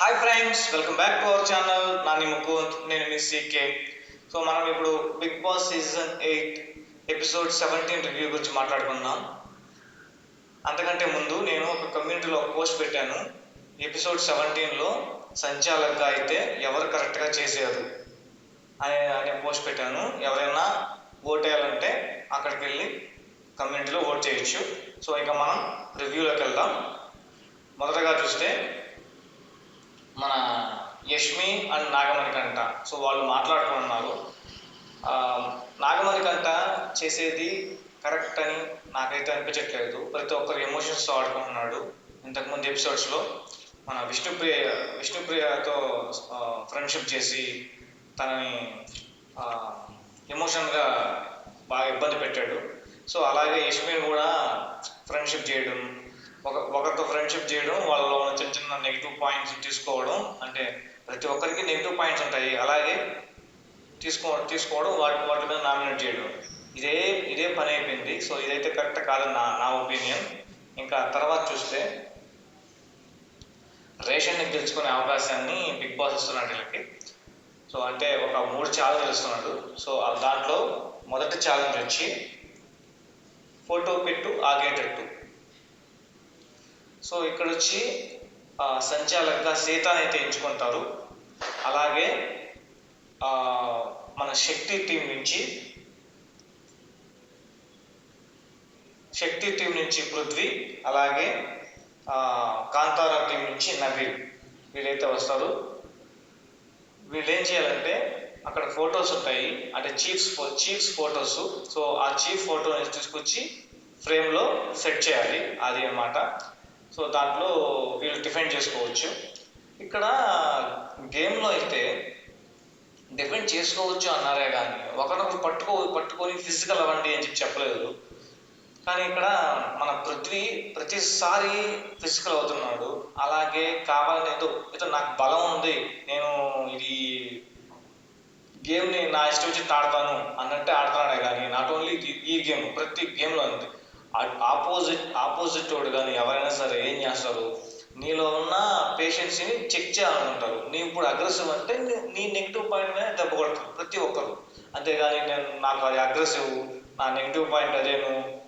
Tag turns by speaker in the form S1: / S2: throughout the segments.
S1: Hi friends welcome back to our channel Nani Mukund నేను మీ CK so మనం ఇప్పుడు Bigg Boss season eight episode seventeen review గురించి మాట్లాడుకుందాం. అంతకంటే ముందు నేను ఒక కమ్యూనిటీలో ఒక పోస్ట్ పెట్టాను. ఎపిసోడ్ సెవెంటీన్లో సంచాలకుగా అయితే ఎవరు కరెక్ట్గా చేశారు అనే అనే పోస్ట్ పెట్టాను. ఎవరైనా ఓట్ వేయాలంటే అక్కడికి వెళ్ళి కమ్యూనిటీలో ఓట్ చేయొచ్చు. సో ఇక మనం రివ్యూలోకి వెళ్దాం. మొదటగా చూస్తే మన యష్మి అండ్ నాగమణికంట. సో వాళ్ళు మాట్లాడుకున్నారు. నాగమణికంట చేసేది కరెక్ట్ అని నాకైతే అనిపించట్లేదు. ప్రతి ఒక్కరు ఎమోషన్స్ ఆడుకుంటున్నాడు. ఇంతకుముందు ఎపిసోడ్స్లో మన విష్ణుప్రియ విష్ణుప్రియతో ఫ్రెండ్షిప్ చేసి తనని ఎమోషన్గా బాగా ఇబ్బంది పెట్టాడు. సో అలాగే యష్మిని కూడా ఫ్రెండ్షిప్ చేయడం ఒక ఒకరితో ఫ్రెండ్షిప్ చేయడం వాళ్ళలో ఉన్న చిన్న చిన్న నెగిటివ్ పాయింట్స్ తీసుకోవడం అంటే ప్రతి ఒక్కరికి నెగిటివ్ పాయింట్స్ ఉంటాయి. అలాగే తీసుకో తీసుకోవడం వాటి వాటి మీద నామినేట్ చేయడం. ఇదే ఇదే పని అయిపోయింది. సో ఇదైతే కరెక్ట్ కాదని నా నా ఒపీనియన్ ఇంకా తర్వాత చూస్తే రేషన్ని గెలుచుకునే అవకాశాన్ని బిగ్ బాస్ ఇస్తున్నాడు వీళ్ళకి. సో అంటే ఒక మూడు ఛాలెంజ్ ఇస్తున్నాడు సో ఆ దాంట్లో మొదటి ఛాలెంజ్ వచ్చి ఫోటో పెట్టు ఆగేటట్టు. సో ఇక్కడ వచ్చి ఆ, సీతాని అయితే ఎంచుకుంటారు. అలాగే మన శక్తి టీం నుంచి శక్తి టీం నుంచి పృథ్వీ అలాగే కాంతారా టీం నుంచి నవీన్ వీళ్ళైతే వస్తారు. వీళ్ళు ఏం చేయాలంటే అక్కడ ఫొటోస్ ఉంటాయి. అంటే చీఫ్స్ చీఫ్స్ ఫొటోస్. సో ఆ చీఫ్ ఫోటోని తీసుకొచ్చి ఫ్రేమ్లో సెట్ చేయాలి. అది అన్నమాట. సో దాంట్లో వీళ్ళు డిఫెండ్ చేసుకోవచ్చు. ఇక్కడ గేమ్లో అయితే డిఫెండ్ చేసుకోవచ్చు అన్నారే కానీ ఒకరినొకరు పట్టుకో పట్టుకొని ఫిజికల్ అవ్వండి అని చెప్పి చెప్పలేదు. కానీ ఇక్కడ మన పృథ్వీ ప్రతిసారి ఫిజికల్ అవుతున్నాడు. అలాగే కావాలని ఏదో ఏదో నాకు బలం ఉంది నేను ఇది గేమ్ని నా ఇష్టం వచ్చి ఆడతాను అన్నట్టే ఆడుతున్నాడే కానీ నాట్ ఓన్లీ ఈ గేమ్ ప్రతి గేమ్లో ఉంది. ఆపోజిట్ ఆపోజిట్ వాడు కానీ ఎవరైనా సరే ఏం చేస్తారు? నీలో ఉన్న పేషెన్సీని చెక్ చేయాలనుకుంటారు. నీ ఇప్పుడు అగ్రెసివ్ అంటే నీ- నెగిటివ్ పాయింట్ మీద దెబ్బ కొడతారు ప్రతి ఒక్కరు. అంతేగాని నేను నాకు అది అగ్రెసివ్ నా నెగిటివ్ పాయింట్ అదేను.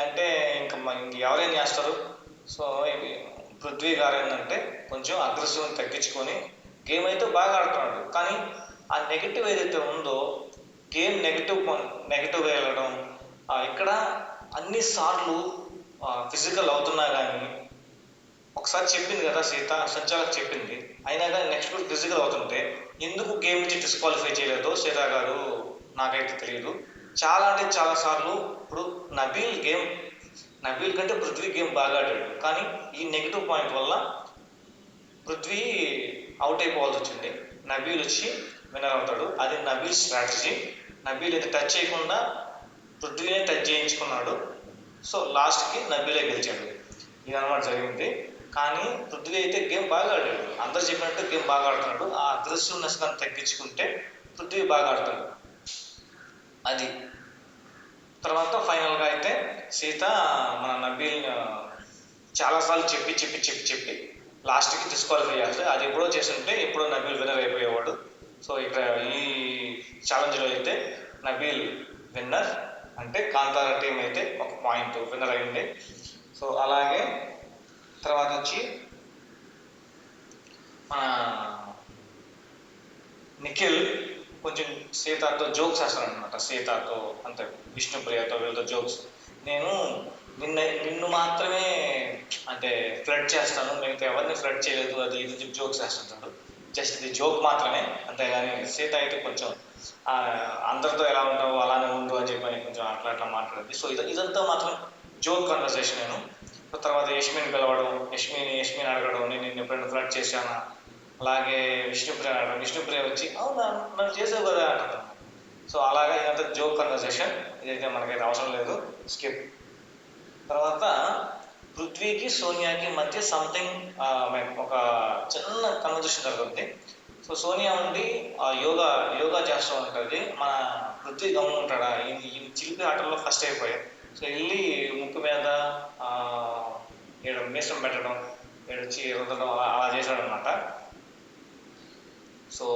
S1: అంటే ఇంకా ఎవరేం చేస్తారు? సో పృథ్వీ గారు ఏంటంటే కొంచెం అగ్రెసివ్ తగ్గించుకొని గేమ్ అయితే బాగా ఆడుతున్నాడు. కానీ ఆ నెగిటివ్ ఏదైతే ఉందో గేమ్ నెగిటివ్ నెగిటివ్ వెళ్ళడం అన్ని సార్లు ఫిజికల్ అవుతున్నా కానీ ఒకసారి చెప్పింది కదా సీత సంచాలక్ చెప్పింది. అయినా కానీ నెక్స్ట్ వీక్ ఫిజికల్ అవుతుంటే ఎందుకు గేమ్ నుంచి డిస్క్వాలిఫై చేయలేదో సీత గారు నాకైతే తెలియదు చాలా అంటే చాలా సార్లు ఇప్పుడు నబీల్ గేమ్ నబీల్ కంటే పృథ్వీ గేమ్ బాగా ఆడాడు. కానీ ఈ నెగిటివ్ పాయింట్ వల్ల పృథ్వీ అవుట్ అయిపోవాల్సి వచ్చింది. నబీల్ వచ్చి విన్నర్ అవుతాడు. అది నబీల్ స్ట్రాటజీ నబీల్ అయితే టచ్ చేయకుండా పృథ్వీనే టచ్ చేయించుకున్నాడు. సో లాస్ట్కి నబీలే గెలిచాడు. ఇది అనమాట జరిగింది. కానీ పృథ్వీ అయితే గేమ్ బాగా ఆడాడు. అందరు చెప్పినట్టు గేమ్ బాగా ఆడుతున్నాడు. ఆ అగ్రెసివ్నెస్ కానీ తగ్గించుకుంటే పృథ్వీ బాగా ఆడుతాడు. అది. తర్వాత ఫైనల్గా అయితే సీత మన నబీల్ చాలాసార్లు చెప్పి చెప్పి చెప్పి చెప్పి లాస్ట్కి డిస్క్వాలిఫై చేస్తుంది అది ఎప్పుడో చేస్తుంటే ఎప్పుడో నబీల్ విన్నర్ అయిపోయేవాడు. సో ఇక్కడ ఈ ఛాలెంజ్లో అయితే నబీల్ విన్నర్ అంటే కాంతారా టీం అయితే ఒక పాయింట్ విన్నర్ అయింది సో అలాగే తర్వాత వచ్చి మన నిఖిల్ కొంచెం సీతాతో జోక్స్ వేస్తాను అనమాట సీతాతో అంతే విష్ణుప్రియతో వీళ్ళతో జోక్స్. నేను నిన్న నిన్ను మాత్రమే అంటే ఫ్లడ్ చేస్తాను. మిగతా ఎవరిని ఫ్లడ్ చేయలేదు అది ఇది జోక్స్ వేస్తుంటాడు. జస్ట్ ఇది జోక్ మాత్రమే. అంతేగాని సీత అయితే కొంచెం అందరితో ఎలా ఉంటావు అలానే ఉండు అని చెప్పి కొంచెం అట్లా అట్లా మాట్లాడింది సో ఇది ఇదంతా మాత్రం జోక్ కన్వర్సేషన్ నేను. తర్వాత యష్మిని పిలవడం యష్మిని యష్మిని అడగడం నేను నిన్ను ఎప్పుడైనా ఫ్లడ్ చేశానా? అలాగే విష్ణుప్రియ అడగడం. విష్ణుప్రియ వచ్చి అవునా నన్ను చేసావు కదా అంటారు సో అలాగే ఇదంతా జోక్ కన్వర్సేషన్ ఇదైతే మనకైతే అవసరం లేదు. స్కిప్ తర్వాత పృథ్వీకి సోనియాకి మధ్య సంథింగ్ ఒక చిన్న కన్వర్జేషన్ జరుగుతుంది సో సోనియా ఉండి ఆ, యోగా యోగా చేస్తూ ఉంటుంది మన వృత్తి గమనం ఉంటాడా? ఈ చిలిపి ఆటల్లో ఫస్ట్ అయిపోయాయి సో వెళ్ళి ముక్కు మీద ఆ, ఈడ మీసం పెట్టడం ఈడ రుద్దడం అలా అలా చేశాడనమాట సో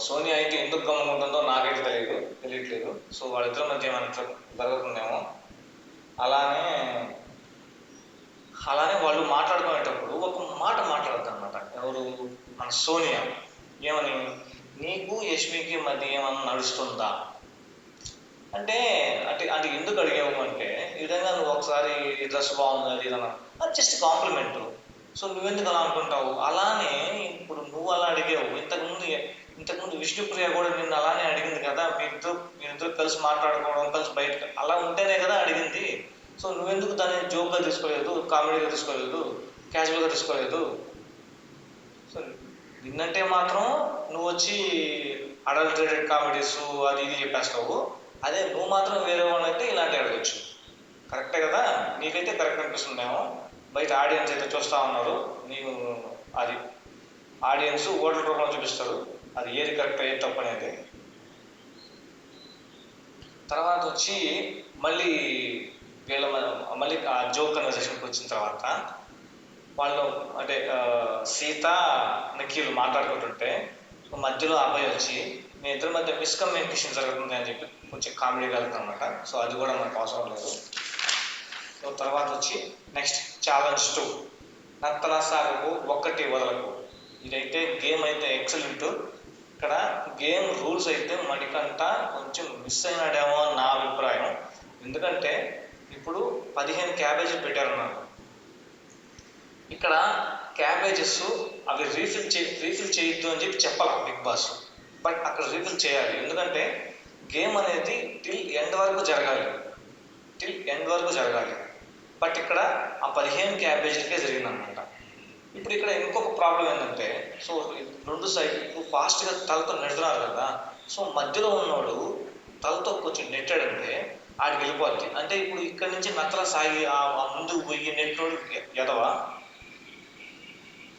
S1: సోనియా అయితే ఎందుకు గమ్ముకుంటుందో నాకైతే తెలియదు తెలియట్లేదు. సో వాళ్ళిద్దరి మధ్య ఏమైనా జరుగుతుందేమో. అలానే అలానే వాళ్ళు మాట్లాడుకునేటప్పుడు ఒక మాట మాట్లాడతారు అనమాట ఎవరు? మన సోనియా. ఏమని? నీకు యష్మికి మధ్య ఏమన్నా నడుస్తుందా? అంటే అంటే అంటే ఎందుకు అడిగావు అంటే ఈ విధంగా నువ్వు ఒకసారి డ్రెస్ బాగుంది అది ఇది అది జస్ట్ కాంప్లిమెంట్ సో నువ్వెందుకు అలా అనుకుంటావు? అలానే ఇప్పుడు నువ్వు అలా అడిగావు. ఇంతకుముందు ఇంతకుముందు విష్ణుప్రియ కూడా నిన్ను అలానే అడిగింది కదా? మీరిద్దరు మీరిద్దరు కలిసి మాట్లాడుకోవడం కలిసి బయట అలా ఉంటేనే కదా అడిగింది. సో నువ్వెందుకు దాన్ని జోక్గా తీసుకోలేదు కామెడీగా తీసుకోలేదు క్యాజువల్గా తీసుకోలేదు? సో నిన్నంటే మాత్రం నువ్వు వచ్చి అడల్టరేటెడ్ కామెడీస్ అది ఇది చెప్పేస్తావు. అదే నువ్వు మాత్రం వేరే వాళ్ళని అయితే ఇలాంటి అడగచ్చు. కరెక్టే కదా? నీకైతే కరెక్ట్ అనిపిస్తుందేమో బయట ఆడియన్స్ అయితే చూస్తూ ఉన్నారు. నీకు అది ఆడియన్స్ ఓట్ల రూపంలో చూపిస్తారు. అది ఏది కరెక్ట్ ఏది తప్పు అనేది. తర్వాత వచ్చి మళ్ళీ వీళ్ళ మళ్ళీ ఆ జోక్ కన్వర్సేషన్కి వచ్చిన తర్వాత వాళ్ళు అంటే సీత నిఖిల్ మాట్లాడుకుంటుంటే మధ్యలో అబ్బాయి వచ్చి మీ ఇద్దరి మధ్య మిస్కమ్యూనికేషన్ జరుగుతుంది అని చెప్పి కొంచెం కామెడీ కలుగుతుంది అనమాట సో అది కూడా మనకు అవసరం లేదు. సో తర్వాత వచ్చి నెక్స్ట్ ఛాలెంజ్ టూ నత్తల సాగుకు ఒక్కటి వదలకు ఇదైతే గేమ్ అయితే ఎక్సలెంట్ ఇక్కడ గేమ్ రూల్స్ అయితే మణికంట కొంచెం మిస్ అయినాడేమో అని నా అభిప్రాయం. ఎందుకంటే ఇప్పుడు పదిహేను క్యాబేజీలు పెట్టారన్నారు ఇక్కడ క్యాబేజెస్ అవి రీఫిల్ చే రీఫిల్ చేయొద్దు అని చెప్పి చెప్పాలి బిగ్ బాస్. బట్ అక్కడ రీఫిల్ చేయాలి. ఎందుకంటే గేమ్ అనేది టిల్ ఎండ్ వరకు జరగాలి. టిల్ ఎండ్ వరకు జరగాలి. బట్ ఇక్కడ ఆ పదిహేను క్యాబేజీలకే జరిగిందనమాట. ఇప్పుడు ఇక్కడ ఇంకొక ప్రాబ్లం ఏంటంటే సో రెండు సైడ్ ఇప్పుడు ఫాస్ట్గా తలతో నెడుతున్నారు కదా. సో మధ్యలో ఉన్నవాడు తలతో కొంచెం నెట్టాడంటే ఆడికి వెళ్ళిపోద్ది. అంటే ఇప్పుడు ఇక్కడ నుంచి నత్తల సాగి ఆ ముందుకు పోయి నెట్టినోడు ఎదవా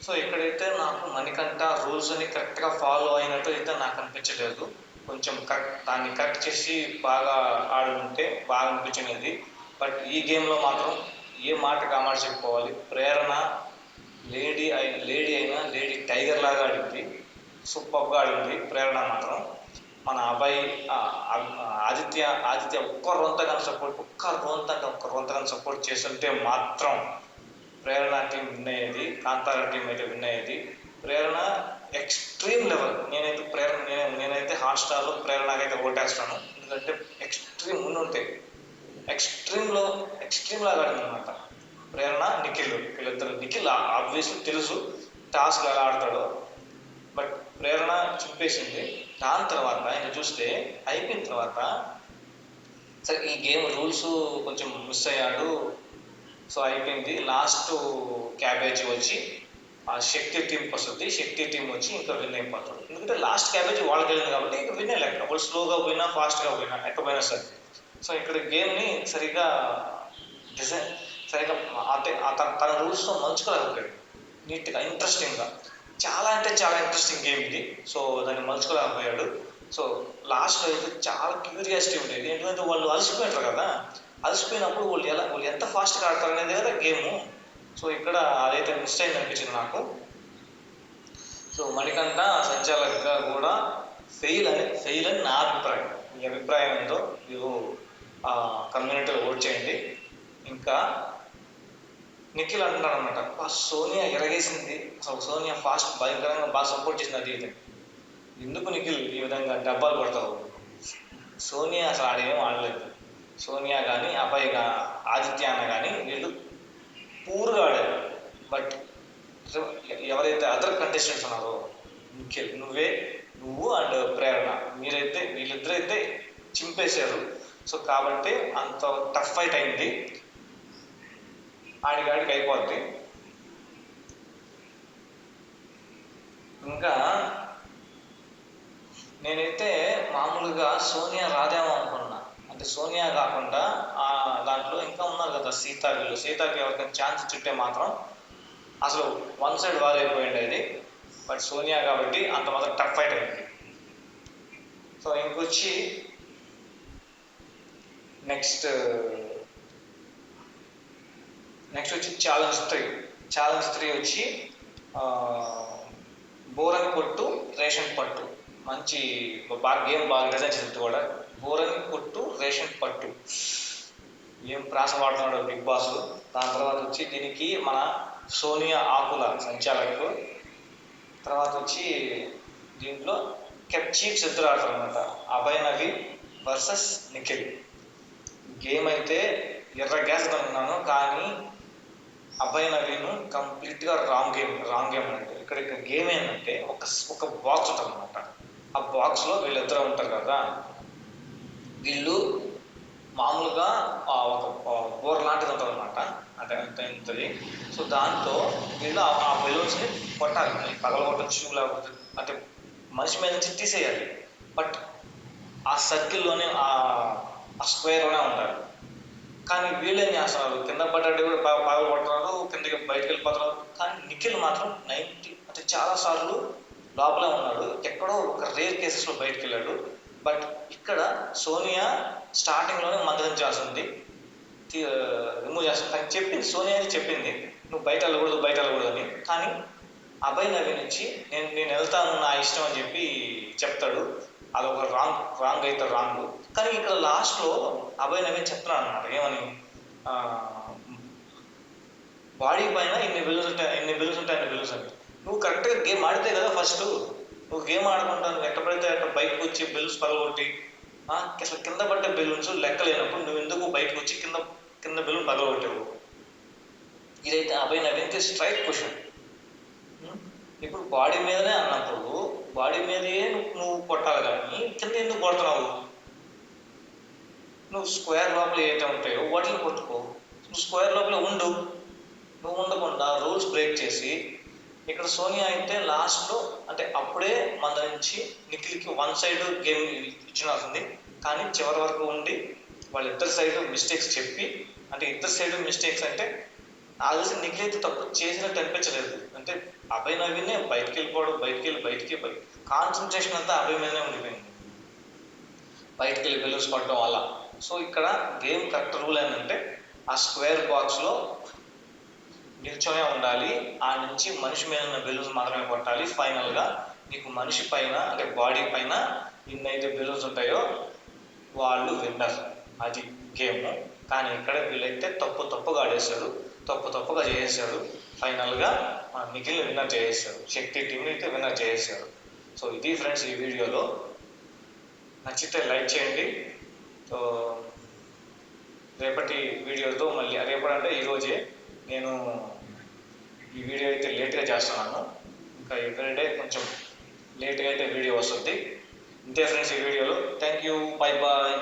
S1: సో ఇక్కడైతే నాకు మణికంట రూల్స్ అని కరెక్ట్గా ఫాలో అయినట్టు అయితే నాకు అనిపించలేదు. కొంచెం కరెక్ట్ దాన్ని కరెక్ట్ చేసి బాగా ఆడుంటే బాగా అనిపించినది. బట్ ఈ గేమ్లో మాత్రం ఏ మాట కామాట చెప్పుకోవాలి. ప్రేరణ లేడీ అయిన లేడీ అయినా లేడీ టైగర్ లాగా ఆడింది. సూపర్గా ఆడింది. ప్రేరణ మాత్రం. మన అబ్బాయి ఆదిత్య ఆదిత్య ఒక్క రొంతగా సపోర్ట్ ఒక్క రొంత ఒక్క రొంతగా సపోర్ట్ చేస్తుంటే మాత్రం ప్రేరణ టీం విన్ అయ్యేది కాంతార టీం అయితే విన్ అయ్యేది. Prerana extreme level. నేనైతే ప్రేరణ నేను నేనైతే హాట్స్టార్లో ప్రేరణకైతే ఓటేస్తాను. ఎందుకంటే ఎక్స్ట్రీమ్ ముందుంటే ఎక్స్ట్రీమ్లో ఎక్స్ట్రీమ్ ఆడింది అనమాట ప్రేరణ నిఖిల్ వీళ్ళిద్దరు నిఖిల్ ఆబ్వియస్లీ తెలుసు టాస్క్ ఎలా ఆడతాడో. బట్ ప్రేరణ చింపేసింది. దాని తర్వాత ఇంకా చూస్తే అయిపోయిన తర్వాత సరే ఈ గేమ్ రూల్స్ కొంచెం మిస్ అయ్యాడు. సో అయిపోయింది. లాస్ట్ క్యాబేజ్ వచ్చి ఆ శక్తి టీంకి వస్తుంది శక్తి టీం వచ్చి ఇంకా విన్ అయిపోతాడు. ఎందుకంటే లాస్ట్ క్యాబేజ్ వాళ్ళకి వెళ్ళింది కాబట్టి ఇంకా విన్ లెక్క వాళ్ళు స్లోగా పోయినా ఫాస్ట్గా పోయినా ఎక్కడ పోయినా సరే. సో ఇక్కడ గేమ్ని సరిగ్గా డిజైన్ సరిగ్గా అంటే తన తన రూల్స్తో మలుచుకోలేకపోయాడు. నీట్గా ఇంట్రెస్టింగ్గా. చాలా అంటే చాలా ఇంట్రెస్టింగ్ గేమ్ ఇది. సో దాన్ని మలుచుకోలేకపోయాడు. సో లాస్ట్లో అయితే చాలా క్యూరియాసిటీ ఉండేది. ఎందుకంటే వాళ్ళు అలసిపోయారు కదా. అలసిపోయినప్పుడు వాళ్ళు ఎలా వాళ్ళు ఎంత ఫాస్ట్గా ఆడతారు అనేది కదా గేము. సో ఇక్కడ అదైతే మిస్ అయింది అనిపించింది నాకు. సో మణికంఠ సంచాలకుగా కూడా ఫెయిల్ అని ఫెయిల్ అని నా అభిప్రాయం. మీ అభిప్రాయం ఏంటో మీరు కమ్యూనిటీలో ఓట్ చేయండి. ఇంకా నిఖిల్ అంటున్నాడు అనమాట సోనియా ఎరగేసింది. అసలు సోనియా ఫాస్ట్ భయంకరంగా బాగా సపోర్ట్ చేసింది అది ఇది. ఎందుకు నిఖిల్ ఈ విధంగా డబ్బాలు కొడతావు? సోనియా అసలు ఆడేమో ఆడలేదు. సోనియా కానీ అబ్బాయి ఆదిత్య అన్న కానీ వీళ్ళు పూర్గా ఆడారు. బట్ ఎవరైతే అదర్ కంటెస్టెంట్స్ ఉన్నారో ముఖ్యం నువ్వే నువ్వు అండ్ ప్రేరణ. మీరైతే వీళ్ళిద్దరైతే చింపేశారు. సో కాబట్టి అంత టఫ్ ఫైట్ అయింది. ఆడికాడికి అయిపోద్ది. ఇంకా నేనైతే మామూలుగా సోనియా రాదేమో అనుకున్నాను సోనియా కాకుండా ఆ దాంట్లో ఇంకా ఉన్నారు కదా సీత వీళ్ళు సీతకి ఎవరికైనా ఛాన్స్ ఇచ్చుంటే మాత్రం అసలు వన్ సైడ్ వార్ అయిపోయింది అది. బట్ సోనియా కాబట్టి అంత మాత్రం టఫ్ ఫైట్ అయింది సో ఇంకొచ్చి నెక్స్ట్ నెక్స్ట్ వచ్చి ఛాలెంజ్ త్రీ. ఛాలెంజ్ త్రీ వచ్చి బోరని కొట్టు రేషన్ పట్టు. మంచి బాగా గేమ్ బాగా డిజైన్ చేసింది కూడా. బోరని కొట్టు రేషన్ పట్టు. ఏం ప్రాస వాడుతున్నాడు బిగ్ బాస్. దాని తర్వాత వచ్చి దీనికి మన సోనియా ఆకుల సంచాలకు తర్వాత వచ్చి దీంట్లో కెప్ చీఫ్స్ ఇద్దరు ఆడతారనమాట అభయ నవి వర్సెస్ నిఖిల్. గేమ్ అయితే ఎర్ర గ్యాస్ ఉన్నాను కానీ అభయ నవీను కంప్లీట్గా రాంగ్ గేమ్ రాంగ్ గేమ్ అంటే. ఇక్కడ ఇక్కడ గేమ్ ఏంటంటే ఒక ఒక బాక్స్ ఉంటుంది అనమాట ఆ బాక్స్లో వీళ్ళిద్దరు ఉంటారు కదా. వీళ్ళు మామూలుగా ఒక బోర్ లాంటిది ఉంటుంది అనమాట అంటే ఎంత ఇంతది సో దాంతో వీళ్ళు ఆ- ఆ బెలూన్స్ని కొట్టాలి. పగలగొట్టచ్చు లేకపోతే అంటే మనిషి మీద నుంచి తీసేయాలి. బట్ ఆ సర్కిల్లోనే ఆ స్క్వేర్లోనే ఉండాలి. కానీ వీళ్ళేం చేస్తున్నారు? కింద పడ్డాడు కూడా బాగా పగలు పడుతున్నారు కిందకి బయటకు వెళ్ళిపోతున్నారు కానీ నిఖిల్ మాత్రం నైన్టీ అంటే చాలా సార్లు లోపలే ఉన్నాడు. ఎక్కడో ఒక రేర్ కేసెస్లో బయటకు వెళ్ళాడు. బట్ ఇక్కడ సోనియా స్టార్టింగ్లోనే మందలించాల్సింది రిమూవ్ చేస్తుంది. కానీ చెప్పింది సోనియా అని చెప్పింది. నువ్వు బయట వెళ్ళకూడదు బయట వెళ్ళకూడదు అని. కానీ అభయ్ నవి నుంచి నేను నేను వెళ్తాను నా ఇష్టం అని చెప్పి చెప్తాడు. అది ఒక రాంగ్ రాంగ్ అయితే రాంగ్ కానీ ఇక్కడ లాస్ట్లో అభయ్ నవీన్ చెప్తున్నాడు అనమాట ఏమని బాడీ పైన ఇన్ని బిల్స్ ఉంటాయి ఇన్ని బిల్స్ ఉంటాయి అన్ని బిల్స్ అని నువ్వు కరెక్ట్గా గేమ్ ఆడితే కదా ఫస్ట్ నువ్వు గేమ్ ఆడుకుంటాను ఎక్కడ పడితే అక్కడ బయటకు వచ్చి బెలూన్స్ పగలగొట్టి అసలు కింద పడ్డ బెలూన్స్ లెక్క లేనప్పుడు నువ్వు ఎందుకు బయటకు వచ్చి కింద కింద బెలూన్ పగలగొట్టావు? ఇదైతే అభయ్ నవీన్కి స్ట్రైట్ క్వశ్చన్ ఇప్పుడు బాడీ మీదనే అన్నప్పుడు బాడీ మీదే నువ్వు నువ్వు కొట్టాలి కానీ కింద ఎందుకు కొడుతున్నావు? నువ్వు స్క్వేర్ లోపల ఏదైతే ఉంటాయో వాటిని కొట్టుకో. నువ్వు స్క్వేర్ లోపల ఉండు. నువ్వు ఉండకుండా రూల్స్ బ్రేక్ చేసి ఇక్కడ సోనియా అయితే లాస్ట్లో అంటే అప్పుడే మన నుంచి నిఖిల్కి వన్ సైడ్ గేమ్ ఇచ్చినట్టుంది కానీ చివరి వరకు ఉండి వాళ్ళిద్దరి సైడ్ మిస్టేక్స్ చెప్పి అంటే ఇద్దరు సైడ్ మిస్టేక్స్ అంటే నాకు తెలిసి నిఖిల్ అయితే తప్పు చేసినట్టు అనిపించలేదు. అంటే అభయ్ నవీనే బయటికి వెళ్ళిపోవడం బయటికి వెళ్ళి బయటికి బయట కాన్సన్ట్రేషన్ అంతా అభయ్ మీదనే ఉండిపోయింది. బయటికి వెళ్ళి బెలూన్స్ పడడం వల్ల. సో ఇక్కడ గేమ్ కరెక్ట్ రూల్ ఏంటంటే ఆ స్క్వేర్ బాక్స్లో నిల్చొనే ఉండాలి. ఆ నుంచి మనిషి మీద ఉన్న బెలూన్స్ మాత్రమే కొట్టాలి. ఫైనల్గా నీకు మనిషి పైన అంటే బాడీ పైన ఎన్నైతే బెలూన్స్ ఉంటాయో వాళ్ళు విన్నర్ అది గేమ్. కానీ ఇక్కడ వీళ్ళైతే తప్పు తప్పుగా ఆడేశాడు. తప్పు తప్పుగా చేసేసాడు ఫైనల్గా మన నిఖిల్ విన్నర్ చేసేసాడు శక్తి టీంని అయితే విన్నర్ చేసేసాడు సో ఇది ఫ్రెండ్స్ ఈ వీడియోలో. నచ్చితే లైక్ చేయండి. సో రేపటి వీడియోతో మళ్ళీ రేపటి అంటే ఈరోజే నేను ఈ వీడియో అయితే లేట్గా చేస్తున్నాను. ఇంకా ఎవ్రీడే కొంచెం లేట్గా అయితే వీడియో వస్తుంది. ఇంతే ఫ్రెండ్స్ ఈ వీడియోలో. Thank you bye bye